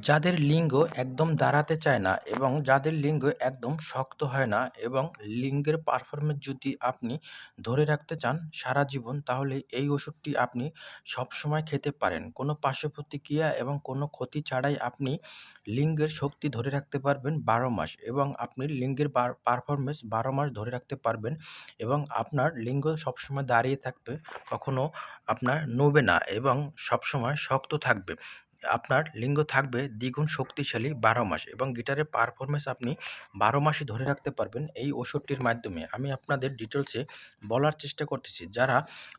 যাদের লিঙ্গ একদম দাঁড়াতে চায় না এবং যাদের লিঙ্গ একদম শক্ত হয় না এবং লিঙ্গের পারফরম্যান্স যদি আপনি ধরে রাখতে চান সারা জীবন, তাহলে এই ওষুধটি আপনি সবসময় খেতে পারেন। কোনো পার্শ্ব প্রতিক্রিয়া এবং কোনো ক্ষতি ছাড়াই আপনি লিঙ্গের শক্তি ধরে রাখতে পারবেন বারো মাস এবং আপনি লিঙ্গের পারফরমেন্স বারো মাস ধরে রাখতে পারবেন এবং আপনার লিঙ্গ সবসময় দাঁড়িয়ে থাকবে, কখনো আপনার নবে না এবং সবসময় শক্ত থাকবে। আপনার লিঙ্গ থাকবে দ্বিগুণ শক্তিশালী বারো মাস এবং গিটারের পারফরমেন্স আপনি বারো মাসই ধরে রাখতে পারবেন এই ওষুধটির মাধ্যমে। আমি আপনাদের ডিটেলসে বলার চেষ্টা করতেছি, যারা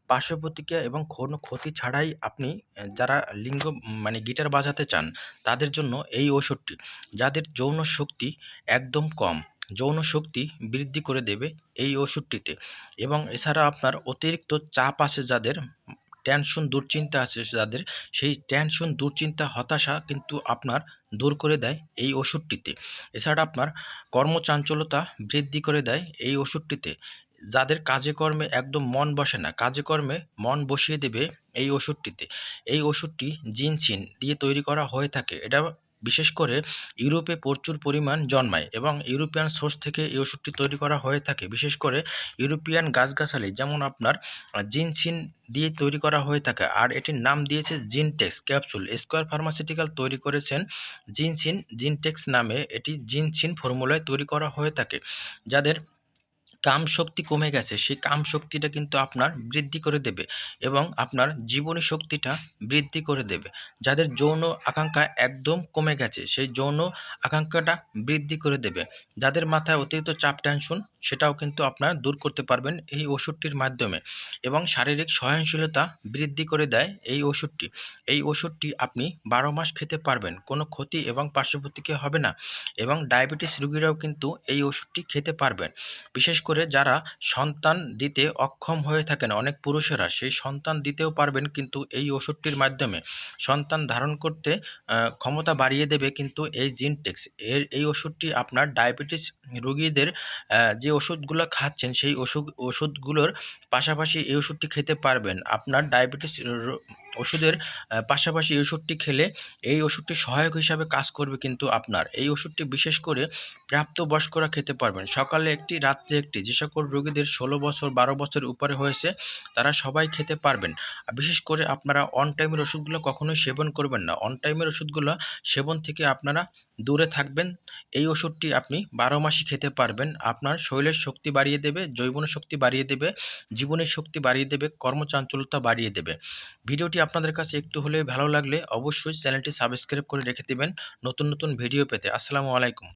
পার্শ্ব প্রতিক্রিয়া এবং কোনো ক্ষতি ছাড়াই আপনি, যারা লিঙ্গ মানে গিটার বাজাতে চান, তাদের জন্য এই ওষুধটি, যাদের যৌন শক্তি একদম কম, যৌন শক্তি বৃদ্ধি করে দেবে এই ওষুধটিতে। এবং এছাড়া আপনার অতিরিক্ত চাপ আছে যাদের টেনশন, দুশ্চিন্তা আছে যাদের। সেই টেনশন, দুশ্চিন্তা, হতাশা কিন্তু আপনার দূর করে দেয় এই ওষুধটিতে। এছাড়া আপনার কর্মচাঞ্চলতা বৃদ্ধি করে দেয় এই ওষুধটিতে। যাদের কাজে কর্মে একদম মন বসে না, কাজে কর্মে মন বসিয়ে দেবে এই ওষুধটিতে। এই ওষুধটি জিনসিন দিয়ে তৈরি করা হয়ে থাকে। এটা বিশেষ করে ইউরোপে প্রচুর পরিমাণ জন্মায় এবং ইউরোপিয়ান সোর্স থেকে এই ওষুধটি তৈরি করা হয়ে থাকে। বিশেষ করে ইউরোপিয়ান গাছগাছালি যেমন আপনার জিনসিন দিয়ে তৈরি করা হয়ে থাকে আর এটির নাম দিয়েছে জিনটেক্স ক্যাপসুল। স্কোয়ার ফার্মাসিউটিক্যাল তৈরি করেছেন জিনসিন, জিনটেক্স নামে এটি জিনসিন ফর্মুলায় তৈরি করা হয়ে থাকে। যাদের কাম শক্তি কমে গেছে, সেই কাম শক্তিটা কিন্তু আপনার বৃদ্ধি করে দেবে এবং আপনার জীবনী শক্তিটা বৃদ্ধি করে দেবে। যাদের যৌন আকাঙ্ক্ষা একদম কমে গেছে, সেই যৌন আকাঙ্ক্ষাটা বৃদ্ধি করে দেবে। যাদের মাথায় অতিরিক্ত চাপ টেনশন সেটাও কিন্তু আপনার দূর করতে পারবেন এই ওষুধটির মাধ্যমে এবং শারীরিক সহনশীলতা বৃদ্ধি করে দেয় এই ওষুধটি। এই ওষুধটি আপনি বারো মাস খেতে পারবেন, কোনো ক্ষতি এবং পার্শ্বপ্রতিক্রিয়া হবে না এবং ডায়াবেটিস রুগীরাও কিন্তু এই ওষুধটি খেতে পারবেন। বিশেষ করে যারা সন্তান দিতে অক্ষম হয়ে থাকেন, অনেক পুরুষেরা সেই সন্তান দিতেও পারবেন কিন্তু এই ওষুধটির মাধ্যমে। সন্তান ধারণ করতে ক্ষমতা বাড়িয়ে দেবে কিন্তু এই জিনটেক্স। এর, এই ওষুধটি আপনার ডায়াবেটিস রুগীদের যে ওষুধগুলো খাচ্ছেন সেই ওষুধ ওষুধগুলোর পাশাপাশি এই ওষুধটি খেতে পারবেন। আপনার ডায়াবেটিস ওষুধের পাশাপাশি এই ওষুধটি খেলে এই ওষুধটি সহায়ক হিসাবে কাজ করবে কিন্তু আপনার। এই ওষুধটি বিশেষ করে প্রাপ্তবয়স্করা খেতে পারবেন। সকালে একটি, রাত্রে একটি, যে সকল রোগীদের ষোলো বছর, বারো বছর উপরে হয়েছে, তারা সবাই খেতে পারবেন। বিশেষ করে আপনারা অন টাইমের ওষুধগুলো কখনোই সেবন করবেন না। অন টাইমের ওষুধগুলো সেবন থেকে আপনারা দূরে থাকবেন। এই ওষুধটি আপনি বারো মাসই খেতে পারবেন। আপনার শরীরের শক্তি বাড়িয়ে দেবে জৈবন শক্তি বাড়িয়ে দেবে, জীবনের শক্তি বাড়িয়ে দেবে, কর্মচাঞ্চলতা বাড়িয়ে দেবে। ভিডিওটি আপনাদের কাছে একটু হলে ভালো লাগলে অবশ্যই চ্যানেলটি সাবস্ক্রাইব করে রেখে দেবেন। নতুন নতুন ভিডিও পেতে। আসসালামু আলাইকুম।